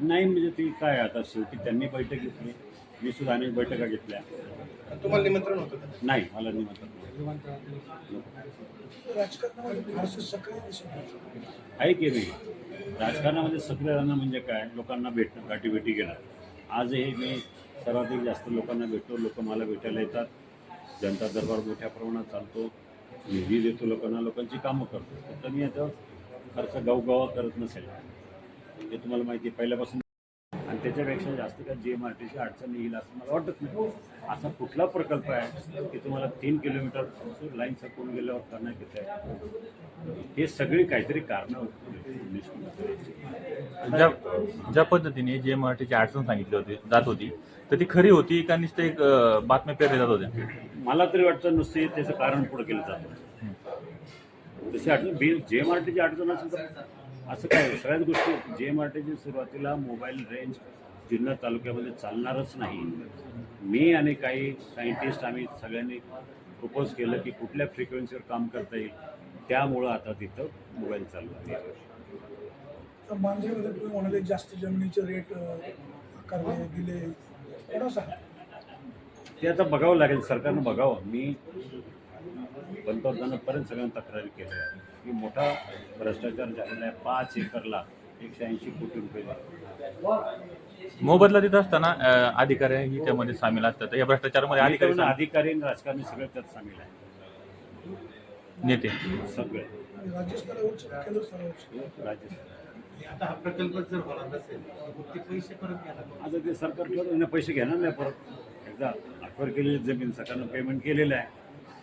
नाही म्हणजे ती काय आता शेवटी त्यांनी बैठक घेतली. मी सुद्धा अनेक बैठका घेतल्या. तुम्हाला निमंत्रण होतं का? नाही मला निमंत्रण नाही. राजकारणामध्ये फारसे सक्रिय दिसत नाही. आहे की नाही? राजकारणामध्ये सक्रिय राहणं म्हणजे काय? लोकांना भेटणं गाठीभेटी घेणं. आजही मी सर्वाधिक जास्त लोकांना भेटतो. लोक मला भेटायला येतात. जनता दरबार मोठ्या प्रमाणात चालतो. निधी देतो लोकांना. लोकांची कामं करतो. फक्त मी आता फारसं गावगावा करत नसेल. हे तुम्हाला माहिती आहे पहिल्यापासून. आणि त्याच्यापेक्षा जास्त काय जे एम आर टीची अडचण येईल असं मला वाटत नाही. असा कुठला प्रकल्प आहे की तुम्हाला तीन किलोमीटर लाईन सरकून गेल्यावर करण्यात येत आहे हे सगळी काहीतरी कारणं. ज्या ज्या पद्धतीने जे मराठीची अडचण सांगितली होती जात होती तर ती खरी होती का नुसतं एक बातम्या पेरल्या जात होत्या? मला तरी वाटतं नुसते त्याचं कारण पुढे केलं जातं तशी अडचण बी जे एम आर टीची अडचण असेल तर असं काय सगळ्याच गोष्टी जे एम आर टीची सुरुवातीला मोबाईल रेंज जुन्नर तालुक्यामध्ये चालणारच नाही. मी आणि काही सायंटिस्ट आम्ही सगळ्यांनी प्रपोज केलं की कुठल्या फ्रिक्वेन्सीवर काम करता येईल त्यामुळं आता तिथं मोबाईल चालू आहे. तुम्ही म्हणाले जास्त जमिनीचे रेट आकारले दिले. ते आता बघावं लागेल सरकारनं बघावं. मी पंतप्रधानांपर्यंत सगळ्यांना तक्रारी केल्या. आहे की मोठा भ्रष्टाचार झालेला आहे. पाच एकरला एकशे ऐंशी कोटी रुपये मोबदला देत असताना अं, अधिकारीही त्यामध्ये सामील असतात. या भ्रष्टाचारामध्ये अधिकारी अधिकारी अधिकारी आणि राजकारणी सगळे त्यात सामील आहे नेते. सगळे. आता हा प्रकल्प जर होणार नसेल तर ते पैसे परत घ्यायला आता ते सरकार ठरवून पैसे घेणार नाही परत. एकदा अक्वायर केलेली जमीन सरकारनं पेमेंट केलेलं आहे.